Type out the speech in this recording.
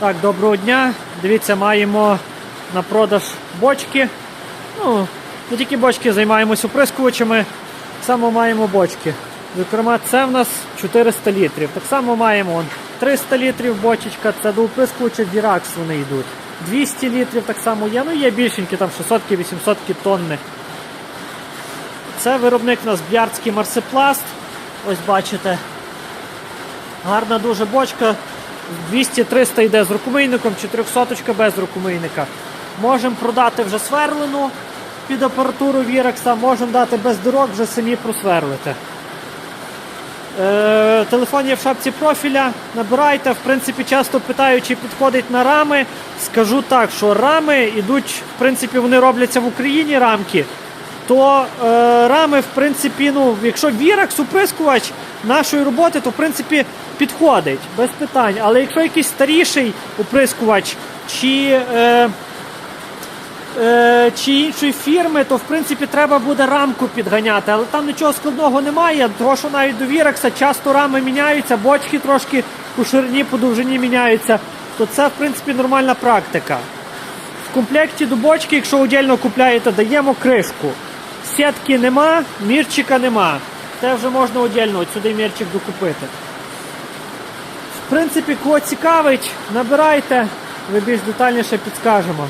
Так, доброго дня. Дивіться, маємо на продаж бочки. Ну, не тільки бочки, займаємось оприскувачами. Так само маємо бочки. Зокрема, це в нас 400 літрів. Так само маємо вон, 300 літрів бочечка, це до оприскувача Dirax вони йдуть. 200 літрів так само є. Ну є більшенькі, там 600-800 тонни. Це виробник у нас Б'ярдський Марсипласт. Ось бачите. Гарна дуже бочка. 200-300 йде з рукомийником, 400 без рукомийника. Можемо продати вже сверлену під апаратуру Вірекса, можемо дати без дирок, вже самі просверлити. Е, телефон є в шапці профіля. Набирайте. В принципі, часто питають, чи підходить на рами. Скажу так, що рами йдуть, в принципі, вони робляться в Україні рамки. То е, рами, в принципі, ну, якщо Вірекс оприскувач нашої роботи, то в принципі підходить без питань. Але якщо якийсь старіший оприскувач чи. Е, е, чи іншої фірми, то в принципі треба буде рамку підганяти, але там нічого складного немає, тому що навіть до Вірекса часто рами міняються, бочки трошки по ширині, по довжині міняються, то це в принципі нормальна практика. В комплекті до бочки, якщо отдельно купляєте, даємо кришку. Сітки нема, мірчика нема. Це вже можна отдельно от сюди мірчик докупити. В принципі, кого цікавить, набирайте, ми більш детальніше підскажемо.